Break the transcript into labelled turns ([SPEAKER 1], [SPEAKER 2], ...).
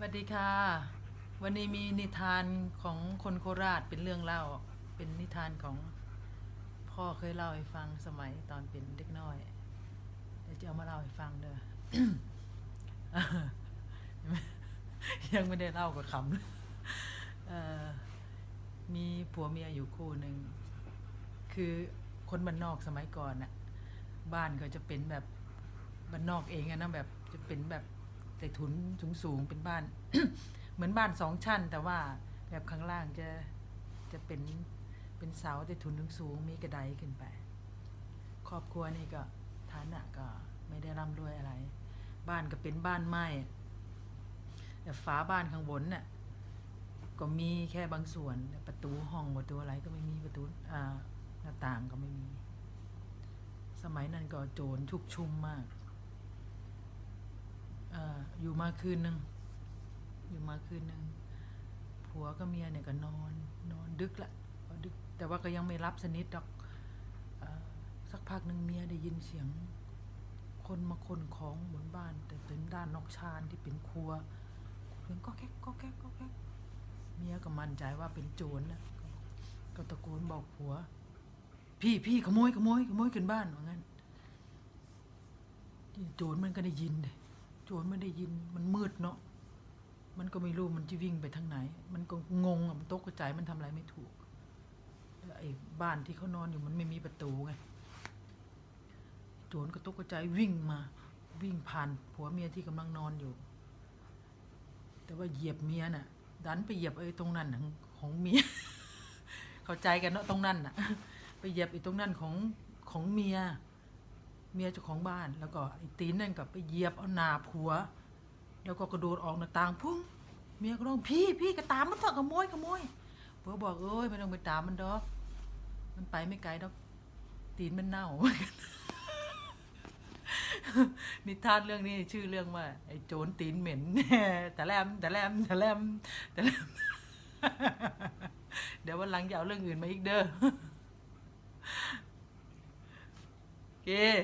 [SPEAKER 1] สวัสดีค่ะ วันนี้มีนิทานของคนโคราชเป็นเรื่องเล่า เป็นนิทานของพ่อเคยเล่าให้ฟังสมัยตอนเป็นเด็กน้อยเดี๋ยวจะเอามาเล่าให้ฟังเด้อ ยังไม่ได้เล่ากับคำเลยมีผัวเมียอยู่คู่หนึ่ง คือคนบ้านนอกสมัยก่อนน่ะ บ้านก็จะเป็นแบบบ้านนอกเองอะนะแบบจะเป็นแบบ ใต้ถุนสูงสูงเป็นบ้าน เหมือนบ้านสองชั้น แต่ว่าแบบข้างล่างจะจะเป็นเป็นเสาใต้ถุนสูงสูงมีกระไดขึ้นไป ครอบครัวนี่ก็ฐานะก็ไม่ได้ร่ำรวยอะไร บ้านก็เป็นบ้านไม้แต่ฝาบ้านข้างบนน่ะก็มีแค่บางส่วนประตูห้องประตูอะไรก็ไม่มีประตูอ่าหน้าต่างก็ไม่มี สมัยนั้นก็โจรชุกชุมมาก อยู่มาคืนหนึ่งอยู่มาคืนหนึ่งผัวกับเมียเนี่ยก็นอน นอนดึกละดึก แต่ว่าก็ยังไม่รับสนิทดอกอสักพักหนึ่งเมียได้ยินเสียง คนมาคนของบนบ้าน แต่เป็นด้านนอกชานที่เป็นครัวเสียงก็แก๊กก็แก๊กก็แก๊กเมียก็มั่นใจว่าเป็นโจรนะก็ก็ตะโกนบอกผัว พี่พี่ขโมยขโมยขโมยขึ้นบ้านว่างั้นโจรมันก็ได้ยินเลย จรมันได้ยินมันมืดเนาะมันก็ไม่รู้มันจะวิ่งไปทางไหน มันก็งงอะมันตกใจมันทำอะไรไม่ถูกไอ้บ้านที่เขานอนอยู่มันไม่มีประตูไงโจรก็ตกใจวิ่งมา วิ่งผ่านผัวเมียที่กำลังนอนอยู่ แต่ว่าเหยียบเมียน่ะ ดันไปเหยียบไอ้ตรงนั้นของของเมีย เข้าใจกันเนาะตรงนั้นน่ะ ไปเหยียบไอ้ตรงนั้นของของเมีย เมียเจ้าของบ้าน แล้วก็ไอ้ตีนนั่นก็ไปเหยียบเอาหนาผัว แล้วก็กระโดดออกหน้าต่างพุ่งเมียก็ร้องพี่พี่กระตามมันเถอะขโมยขโมยผัวบอกเอ้ยไม่ต้องไปตามมันดอก มันไปไม่ไกลดอก ตีนมันเน่า นิทานเรื่องนี้ชื่อเรื่องว่า ไอ้โจรตีนเหม็น แต่แลมแต่แลมแต่แลมแต่แลมเดี๋ยววันหลังจะเอาเรื่องอื่นมาอีกเด้อ โอเค